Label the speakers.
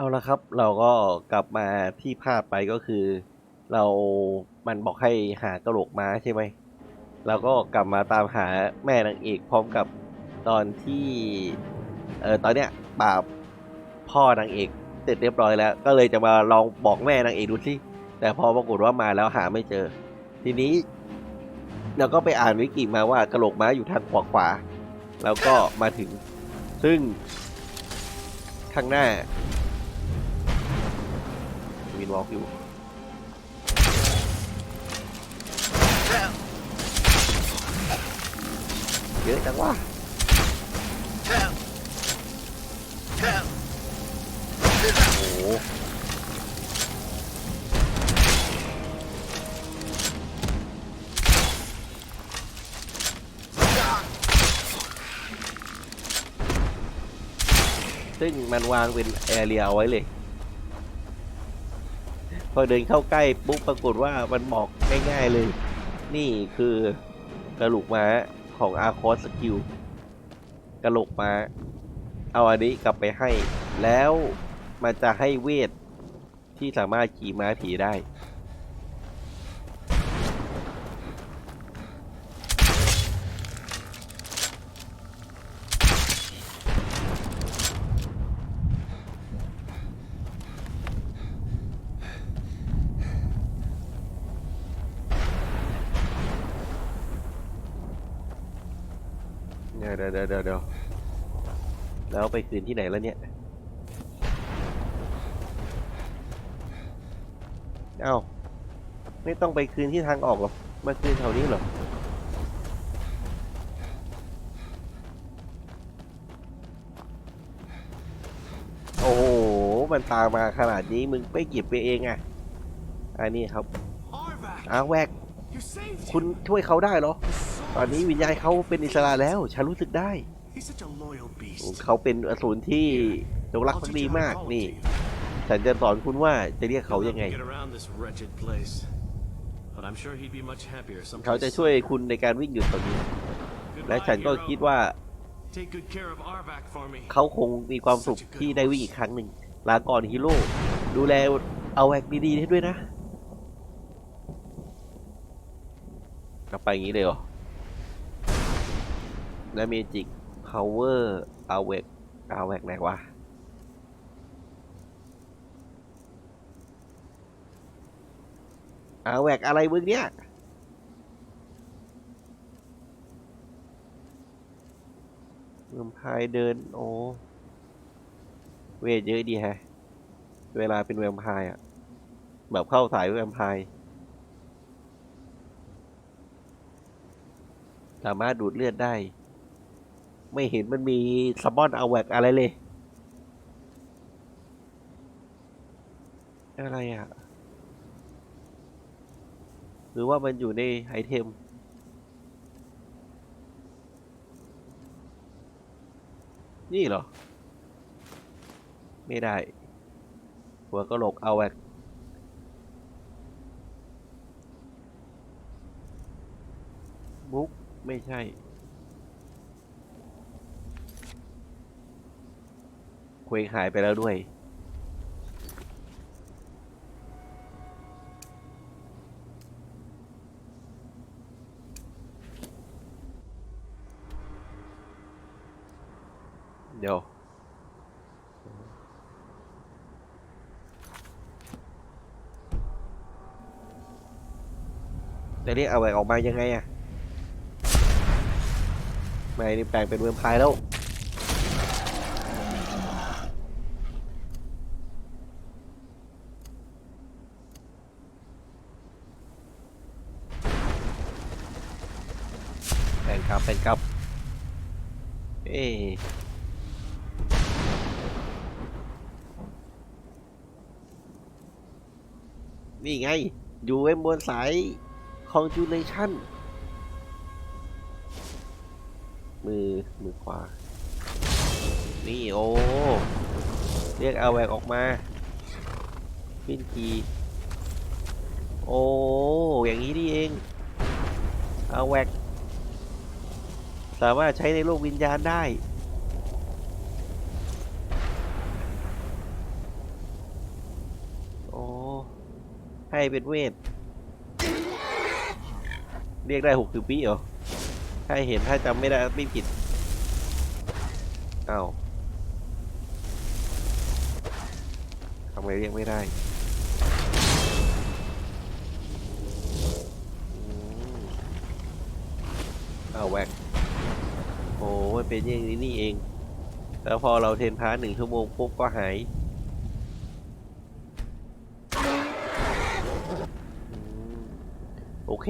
Speaker 1: เอาละครับ เราก็กลับมาที่พลาดไปก็คือ เรา มันบอกให้หากระโหลกม้าใช่ไหมเราก็กลับมาตามหาแม่นางเอกพร้อมกับตอนที่ เออตอนเนี้ยปราบพ่อนางเอกเสร็จเรียบร้อยแล้ว ก็เลยจะมาลองบอกแม่นางเอกดูสิแต่พอปรากฏว่ามาแล้วหาไม่เจอ ทีนี้เราก็ไปอ่านวิกิมาว่ากระโหลกม้าอยู่ทางขวาขวาแล้วก็มาถึง ซึ่งข้างหน้า วินวอกอยู่ เยอะจังวะโอ้โหซึ่งมันวางเป็นแอเรียเอาไว้เลย อเดินเข้าใกล้ปุ๊บปรากฏว่ามันบอกง่ายๆเลย นี่คือกระโหลกม้าของอาคอสกิลกระโหลกม้า เอาอันนี้กลับไปให้ แล้วมันจะให้เวทที่สามารถขี่ม้าผีได้ เดี๋ยวเดี๋ยวเดี๋ยวเดี๋ยวเดี๋ยวแล้วไปคืนที่ไหนแล้วเนี่ย เอ้า ไม่ต้องไปคืนที่ทางออกหรอก มาคืนแถวนี้เหรอ โอ้โห มันตามมาขนาดนี้มึงไม่เก็บไปเองอะ อันนี้ครับ
Speaker 2: Arvak,
Speaker 1: อ้าวแวก
Speaker 2: you saved
Speaker 1: คุณ
Speaker 2: him.
Speaker 1: ช่วยเขาได้เหรอ
Speaker 2: The
Speaker 1: ตอนนี้วิญญาณเขาเป็นอิสระแล้ว ฉันรู้สึกได้ เขาเป็นอสูรที่จงรักภักดีมากนี่ ฉันจะสอนคุณว่าจะเรียกเขายังไง เขาจะช่วยคุณในการวิ่งหยุดตรงนี้ และฉันก็คิดว่า เขาคงมีความสุขที่ได้วิ่งอีกครั้งหนึ่งลาก่อนฮีโร่ดูแลเอาแวกดีๆให้ด้วยนะกลับไปอย่างนี้เลยเหรอ และเมจิกพาวเวอร์อาแวกอาแวกไหนวะอาแวกอะไรมึงเนี่ยเวมพายเดิน โอ้ เวทเยอะดีแฮะ เวลาเป็นแวมพายอะแบบเข้าสายแวมพาย สามารถดูดเลือดได้ ไม่เห็นมันมีซับบอนเอาแวกอะไรเลย อะไรอะ หรือว่ามันอยู่ในไอเทมนี่เหรอ ไม่ได้ หัวกระโหลกเอาแวกบุ๊กไม่ใช่ เควงหายไปแล้วด้วย เดี๋ยวจะเรียกเอาแหวกออกมายังไงอะไม่นี่แปลงเป็นเวมไพายแล้ว ครับแปลงครับเอ๊นี่ไง อยู่ไว้บนสาย conjugation มือ มือขวา นี่โอ้ เรียกเอาแวกออกมาขึ้นคีโอ้ อย่างนี้นี่เอง เอาแวก สามารถใช้ในโลกวิญญาณได้ให้เป็นเวท เรียกได้หกสิบวิเหรอให้เห็นถ้าจำไม่ได้ไม่ผิด เอ้าทำไมเรียกไม่ได้อเอาแวก โอ้มันเป็นอย่างนี้นี่เอง แล้วพอเราเทนพาร์ทหนึ่งชั่วโมงปุ๊บก็หายโอเค